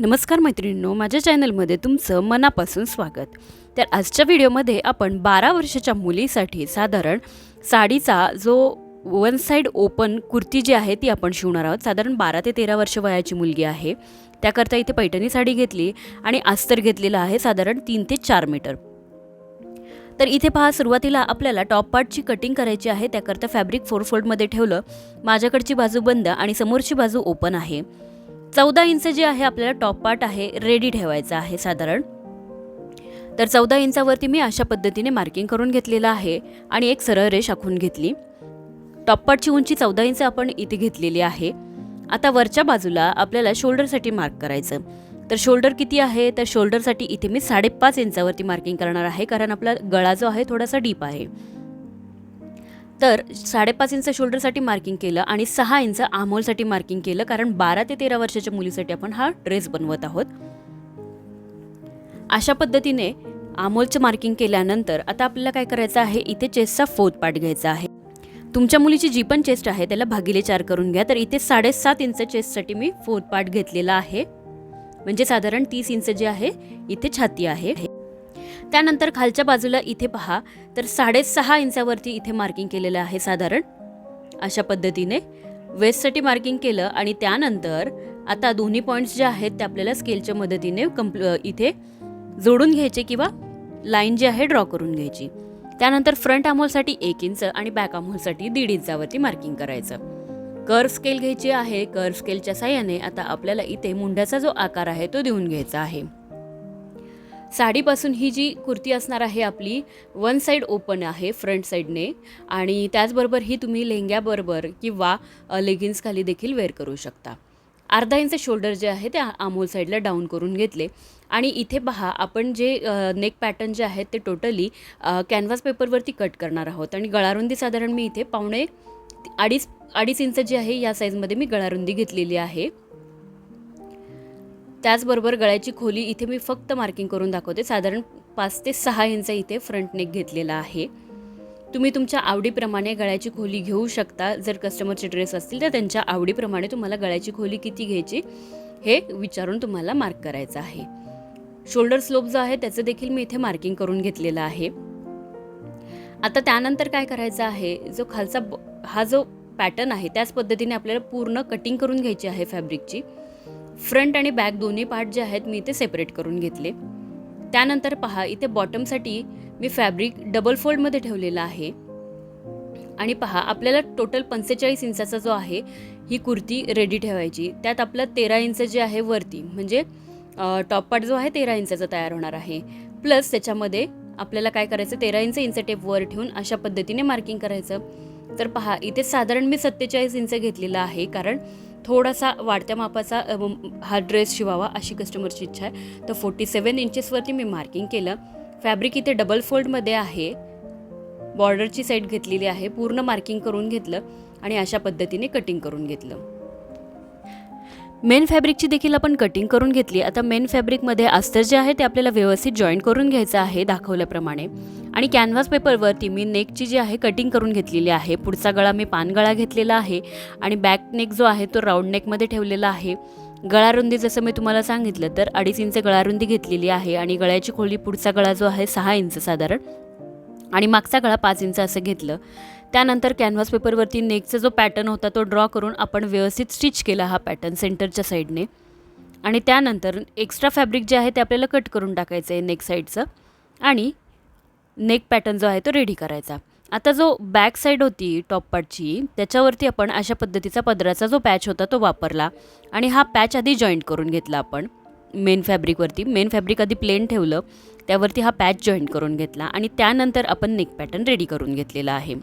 नमस्कार मैत्रिणींनो माझ्या चॅनलमध्ये तुमचं मनापासून स्वागत. तर आजच्या व्हिडिओमध्ये आपण बारा वर्षाच्या मुलीसाठी साधारण साडीचा जो वन साईड ओपन कुर्ती जी आहे ती आपण शिवणार आहोत. साधारण बारा ते तेरा वर्ष वयाची मुलगी आहे. त्याकरता इथे पैठणी साडी घेतली आणि अस्तर घेतलेलं आहे साधारण तीन ते चार मीटर. तर इथे पहा सुरुवातीला आपल्याला टॉप पार्टची कटिंग करायची आहे. त्याकरता फॅब्रिक फोर फोल्डमध्ये ठेवलं. माझ्याकडची बाजू बंद आणि समोरची बाजू ओपन आहे. चौदा इंच जे आहे आपल्याला टॉप पार्ट आहे रेडी ठेवायचा आहे साधारण. तर चौदा इंचावरती मी अशा पद्धतीने मार्किंग करून घेतलेलं आहे आणि एक सरळ रेष आखून घेतली. टॉप पार्टची उंची चौदा इंच आपण इथे घेतलेली आहे. आता वरच्या बाजूला आपल्याला शोल्डरसाठी मार्क करायचं. तर शोल्डर किती आहे? तर शोल्डरसाठी इथे मी साडेपाच इंचावरती मार्किंग करणार आहे कारण आपला गळा जो आहे थोडासा डीप आहे. तर साडेपाच इंच शोल्डरसाठी मार्किंग केलं आणि सहा इंच आमोलसाठी मार्किंग केलं कारण बारा ते तेरा वर्षाच्या मुलीसाठी आपण हा ड्रेस बनवत आहोत. अशा पद्धतीने आमोलचं मार्किंग केल्यानंतर आता आपल्याला काय करायचं आहे? इथे चेस्टचा फोर्थ पार्ट घ्यायचा आहे. तुमच्या मुलीची जी पण चेस्ट आहे त्याला भागिले चार करून घ्या. तर इथे साडेसात इंच चेस्टसाठी मी फोर्थ पार्ट घेतलेला आहे. म्हणजे साधारण तीस इंच जे आहे इथे छाती आहे. त्यानंतर खालच्या बाजूला इथे पहा तर साडेसहा इंचावरती इथे मार्किंग केलेलं आहे साधारण. अशा पद्धतीने वेस्टसाठी मार्किंग केलं आणि त्यानंतर आता दोन्ही पॉईंट्स जे आहेत ते आपल्याला स्केलच्या मदतीने कम्प्ल इथे जोडून घ्यायचे किंवा लाईन जी आहे ड्रॉ करून घ्यायची. त्यानंतर फ्रंट अमोलसाठी एक इंच आणि बॅक अमोलसाठी दीड इंचावरती मार्किंग करायचं. कर्व स्केल घ्यायची आहे कर्व स्केलच्या साह्याने आता आपल्याला इथे मुंड्याचा जो आकार आहे तो देऊन घ्यायचा आहे. साडीपासून ही जी कुर्ती असणार आहे आपली वन साईड ओपन आहे फ्रंट साईडने आणि त्याचबरोबर ही तुम्ही लेहंग्याबरोबर किंवा लेगिन्स खाली देखील वेअर करू शकता. अर्धा इंच शोल्डर जे आहे ते आमोल साईडला डाऊन करून घेतले. आणि इथे पहा आपण जे नेक पॅटर्न जे आहेत ते टोटली कॅनव्हास पेपरवरती कट करणार आहोत. आणि गळारुंदी साधारण मी इथे पावणे अडीच अडीच इंच जी आहे या साईजमध्ये मी गळारुंदी घेतलेली आहे. त्याचबरोबर गळ्याची खोली इथे मी फक्त मार्किंग करून दाखवते. साधारण पाच ते सहा इंच इथे फ्रंट नेक घेतलेला आहे. तुम्ही तुमच्या आवडीप्रमाणे गळ्याची खोली घेऊ शकता. जर कस्टमरचे ड्रेस असतील तर त्यांच्या आवडीप्रमाणे तुम्हाला गळ्याची खोली किती घ्यायची हे विचारून तुम्हाला मार्क करायचं आहे. शोल्डर स्लोप जो आहे त्याचं देखील मी इथे मार्किंग करून घेतलेलं आहे. आता त्यानंतर काय करायचं आहे? जो खालचा हा जो पॅटर्न आहे त्याच पद्धतीने आपल्याला पूर्ण कटिंग करून घ्यायची आहे फॅब्रिकची. फ्रंट आणि बॅक दोन्ही पार्ट जे आहेत मी इथे सेपरेट करून घेतले. त्यानंतर पहा इथे बॉटमसाठी मी फॅब्रिक डबल फोल्डमध्ये ठेवलेला आहे. आणि पहा आपल्याला टोटल पंचेचाळीस इंचाचा जो आहे ही कुर्ती रेडी ठेवायची. त्यात आपलं तेरा इंच जे आहे वरती म्हणजे टॉप पार्ट जो आहे तेरा इंचाचा तयार होणार आहे. प्लस त्याच्यामध्ये आपल्याला काय करायचं तेरा इंच इंच टेप वर ठेवून अशा पद्धतीने मार्किंग करायचं. तर पहा इथे साधारण मी सत्तेचाळीस इंच घेतलेलं आहे कारण थोडासा वाढत्या मापाचा हा ड्रेस शिवावा अशी कस्टमरची इच्छा आहे. तर फोर्टी सेवन इंचेसवरती मी मार्किंग केलं. फॅब्रिक इथे डबल फोल्डमध्ये आहे. बॉर्डरची साईड घेतलेली आहे. पूर्ण मार्किंग करून घेतलं आणि अशा पद्धतीने कटिंग करून घेतलं. मेन फॅब्रिकची देखील आपण कटिंग करून घेतली. आता मेन फॅब्रिकमध्ये अस्तर जे आहे ते आपल्याला व्यवस्थित जॉईन करून घ्यायचं आहे दाखवल्याप्रमाणे. आणि कॅनव्हास पेपरवरती मी नेकची जी आहे कटिंग करून घेतलेली आहे. पुढचा गळा मी पानगळा घेतलेला आहे आणि बॅक नेक जो आहे तो राऊंड नेकमध्ये ठेवलेला आहे. गळारुंदी जसं मी तुम्हाला सांगितलं तर अडीच इंच गळारुंदी घेतलेली आहे आणि गळ्याची खोली पुढचा गळा जो आहे सहा इंच साधारण. आणि मागचा गळा पाच इंच असं घेतलं. त्यानंतर कॅनव्हास पेपरवरती नेकचा जो पॅटर्न होता तो ड्रॉ करून आपण व्यवस्थित स्टिच केला हा पॅटर्न सेंटरच्या साईडने आणि त्यानंतर एक्स्ट्रा फॅब्रिक जे आहे ते आपल्याला कट करून टाकायचं आहे नेक साईडचं आणि नेक पॅटर्न जो आहे तो रेडी करायचा. आता जो बॅक साईड होती टॉप पार्टची त्याच्यावरती आपण अशा पद्धतीचा पदराचा जो पॅच होता तो वापरला आणि हा पॅच आधी जॉईंट करून घेतला आपण. मेन फॅब्रिकवरती मेन फॅब्रिक आधी प्लेन ठेवलं त्यावरती हा पॅच जॉईंट करून घेतला आणि त्यानंतर आपण नेक पॅटर्न रेडी करून घेतलेला आहे.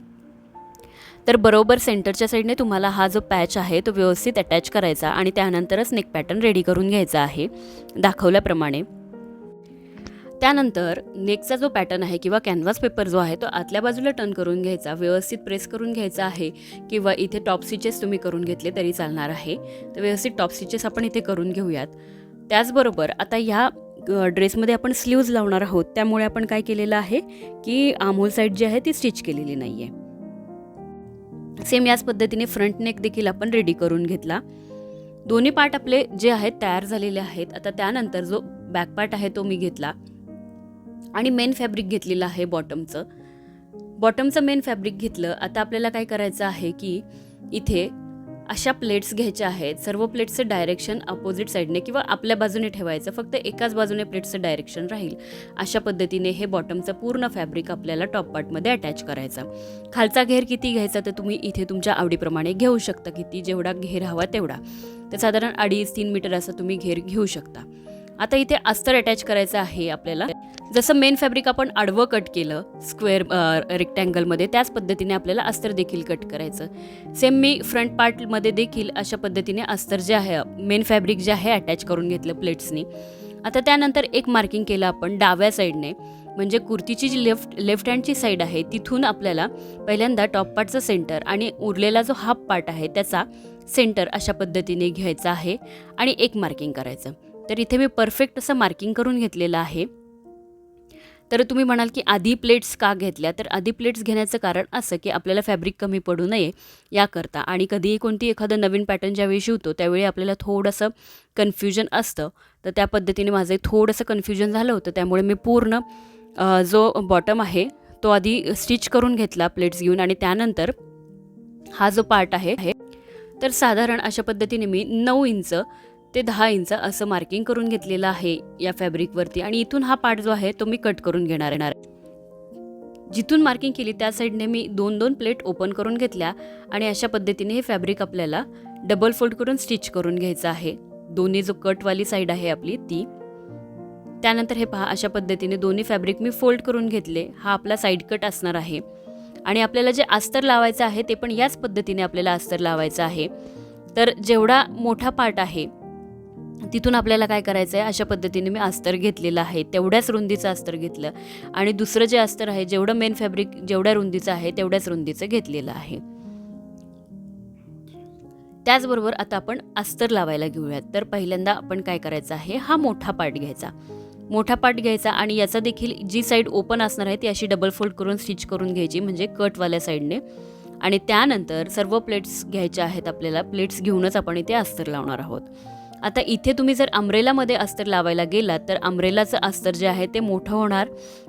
तर बरोबर सेंटरच्या साईडने तुम्हाला हा जो पॅच आहे तो व्यवस्थित अटॅच करायचा आणि त्यानंतरच नेक पॅटर्न रेडी करून घ्यायचा आहे दाखवल्याप्रमाणे. त्यानंतर नेकचा जो पॅटर्न आहे किंवा कॅनव्हास पेपर जो आहे तो आतल्या बाजूला टर्न करून घ्यायचा व्यवस्थित प्रेस करून घ्यायचा आहे किंवा इथे टॉप स्टिचेस तुम्ही करून घेतले तरी चालणार आहे. तर व्यवस्थित टॉप स्टिचेस आपण इथे करून घेऊयात. त्याचबरोबर आता ह्या ड्रेसमध्ये आपण स्लीव्ज लावणार आहोत. त्यामुळे आपण काय केलेलं आहे की आमोल साईड जी आहे ती स्टिच केलेली नाही आहे सेम याच पद्धतीने फ्रंट नेक देखील आपण रेडी करून घेतला. दोन्ही पार्ट आपले जे आहेत तयार झालेले आहेत. आता त्यानंतर जो बॅक पार्ट आहे तो मी घेतला. आणि मेन फॅब्रिक घेतलेलं आहे बॉटमचं बॉटमचं मेन फॅब्रिक घेतलं आता आपल्याला काय करायचं आहे की इथे अशा प्लेट्स घ्यायच्या आहेत. सर्व प्लेट्सचं डायरेक्शन अपोजिट साईडने किंवा आपल्या बाजूने ठेवायचं. फक्त एकाच बाजूने प्लेट्सचं डायरेक्शन राहील. अशा पद्धतीने हे बॉटमचं पूर्ण फॅब्रिक आपल्याला टॉप पार्टमध्ये अटॅच करायचं. खालचा घेर किती घ्यायचा तर तुम्ही इथे तुमच्या आवडीप्रमाणे घेऊ शकता. किती जेवढा घेर हवा तेवढा. तर साधारण अडीच तीन मीटर असं तुम्ही घेर घेऊ शकता. आता इथे अस्तर अटॅच करायचं आहे आपल्याला. जसं मेन फॅब्रिक आपण आडवं कट केलं स्क्वेअर रेक्टँगलमध्ये त्याच पद्धतीने आपल्याला अस्तर देखील कट करायचं. सेम मी फ्रंट पार्टमध्ये देखील अशा पद्धतीने अस्तर जे आहे मेन फॅब्रिक जे आहे अटॅच करून घेतलं प्लेट्सनी आता त्यानंतर एक मार्किंग केलं आपण डाव्या साईडने म्हणजे कुर्तीची जी लेफ्ट लेफ्ट हँडची साईड आहे तिथून आपल्याला पहिल्यांदा टॉप पार्टचं सेंटर आणि उरलेला जो हाफ पार्ट आहे त्याचा सेंटर अशा पद्धतीने घ्यायचा आहे आणि एक मार्किंग करायचं. तर इथे मी परफेक्ट असं मार्किंग करून घेतलेलं आहे. तर तुम्ही म्हणाल की आधी प्लेट्स का घेतल्या? तर आधी प्लेट्स घेण्याचं कारण असं की आपल्याला फॅब्रिक कमी पडू नये याकरता. आणि कधीही कोणती एखादं नवीन पॅटर्न ज्यावेळी शिवतो त्यावेळी आपल्याला थोडंसं कन्फ्युजन असतं. तर त्या पद्धतीने माझं थोडंसं कन्फ्युजन झालं होतं. त्यामुळे मी पूर्ण जो बॉटम आहे तो आधी स्टिच करून घेतला प्लेट्स घेऊन. आणि त्यानंतर हा जो पार्ट आहे हे तर साधारण अशा पद्धतीने मी नऊ इंच ते दहा इंच असं मार्किंग करून घेतलेलं आहे या फॅब्रिकवरती आणि इथून हा पार्ट जो आहे तो मी कट करून घेणार येणार जिथून मार्किंग केली त्या साईडने मी दोन दोन प्लेट ओपन करून घेतल्या आणि अशा पद्धतीने हे फॅब्रिक आपल्याला डबल फोल्ड करून स्टिच करून घ्यायचं आहे. दोन्ही जो कटवाली साईड आहे आपली ती. त्यानंतर हे पहा अशा पद्धतीने दोन्ही फॅब्रिक मी फोल्ड करून घेतले. हा आपला साईड कट असणार आहे. आणि आपल्याला जे अस्तर लावायचं आहे ते पण याच पद्धतीने आपल्याला अस्तर लावायचं आहे. तर जेवढा मोठा पार्ट आहे तिथून आपल्याला काय करायचं आहे अशा पद्धतीने मी अस्तर घेतलेलं आहे. तेवढ्याच रुंदीचं अस्तर घेतलं. आणि दुसरं जे अस्तर आहे जेवढं मेन फॅब्रिक जेवढ्या रुंदीचं आहे तेवढ्याच रुंदीचं घेतलेलं आहे. त्याचबरोबर आता आपण अस्तर लावायला घेऊयात. तर पहिल्यांदा आपण काय करायचं आहे हा मोठा पार्ट घ्यायचा. मोठा पार्ट घ्यायचा आणि याचा देखील जी साईड ओपन असणार आहे ती अशी डबल फोल्ड करून स्टिच करून घ्यायची म्हणजे कटवाल्या साईडने आणि त्यानंतर सर्व प्लेट्स घ्यायच्या आहेत आपल्याला. प्लेट्स घेऊनच आपण इथे अस्तर लावणार आहोत. आता इथे तुम्ही जर अम्ब्रेलामध्ये अस्तर लावायला गेलात तर अम्ब्रेलाचं अस्तर जे आहे ते मोठं होणार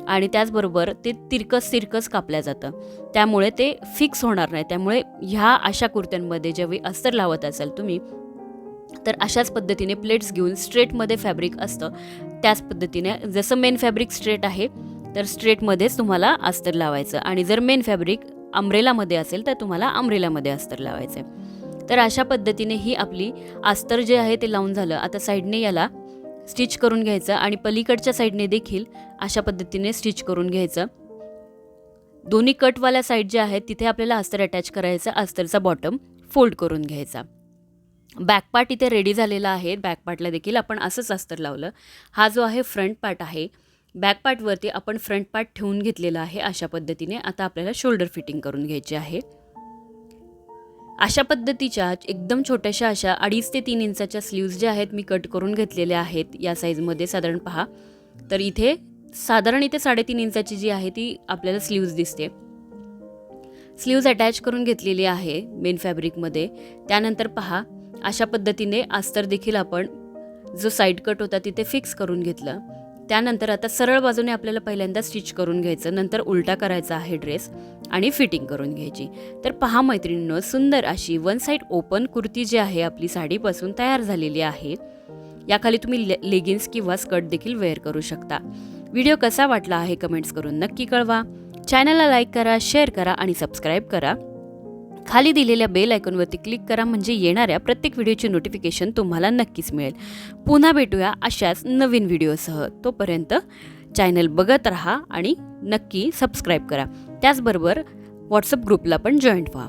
आणि त्याचबरोबर ते तिरकस तिरकस कापल्या जातं. त्यामुळे ते फिक्स होणार नाही. त्यामुळे ह्या अशा कुर्त्यांमध्ये ज्यावेळी अस्तर लावत असाल तुम्ही तर अशाच पद्धतीने प्लेट्स घेऊन स्ट्रेटमध्ये फॅब्रिक असतं. त्याच पद्धतीने जसं मेन फॅब्रिक स्ट्रेट आहे तर स्ट्रेटमध्येच तुम्हाला अस्तर लावायचं. आणि जर मेन फॅब्रिक अम्ब्रेलामध्ये असेल तर तुम्हाला अम्ब्रेलामध्ये अस्तर लावायचं आहे तर अशा पद्धतीने ही आपली अस्तर जे आहे ते लावून झालं. आता साईडने याला स्टिच करून घ्यायचं आणि पलीकडच्या साईडने देखील अशा पद्धतीने स्टिच करून घ्यायचं. दोन्ही कटवाल्या साईड ज्या आहेत तिथे आपल्याला अस्तर अटॅच करायचं अस्तरचा बॉटम फोल्ड करून घ्यायचा. बॅकपार्ट इथे रेडी झालेला आहे. बॅकपार्टला देखील आपण असंच अस्तर लावलं. हा जो आहे फ्रंट पार्ट आहे. बॅक पार्टवरती आपण फ्रंट पार्ट ठेवून घेतलेला आहे अशा पद्धतीने. आता आपल्याला शोल्डर फिटिंग करून घ्यायची आहे. अशा पद्धतीच्या एकदम छोट्याशा अशा अडीच ते तीन इंचाच्या स्लीव्ज ज्या आहेत मी कट करून घेतलेल्या आहेत या साईजमध्ये साधारण पहा. तर इथे साधारण इथे साडेतीन इंचाची जी आहे ती आपल्याला स्लीव्ज दिसते. स्लीव्ज अटॅच करून घेतलेली आहे मेन फॅब्रिकमध्ये त्यानंतर पहा अशा पद्धतीने अस्तर देखील आपण जो साईड कट होता तिथे फिक्स करून घेतलं. त्यानंतर आता सरळ बाजूने आपल्याला पहिल्यांदा स्टिच करून घ्यायचं नंतर उलटा करायचा आहे ड्रेस आणि फिटिंग करून घ्यायची. तर पहा मैत्रिणीनं सुंदर अशी वन साईड ओपन कुर्ती जी आहे आपली साडीपासून तयार झालेली आहे. याखाली तुम्ही ले लेगिन्स किंवा स्कर्ट देखील वेअर करू शकता. व्हिडिओ कसा वाटला आहे कमेंट्स करून नक्की कळवा. चॅनलला लाईक करा शेअर करा आणि सबस्क्राईब करा. खाली दिलेल्या बेल आयकॉनवरती क्लिक करा म्हणजे येणाऱ्या प्रत्येक व्हिडिओची नोटिफिकेशन तुम्हाला नक्कीच मिळेल. पुन्हा भेटूया अशाच नवीन व्हिडिओसह. तोपर्यंत चॅनल बघत राहा आणि नक्की सबस्क्राईब करा. त्याचबरोबर व्हॉट्सअप ग्रुपला पण जॉईंट व्हा.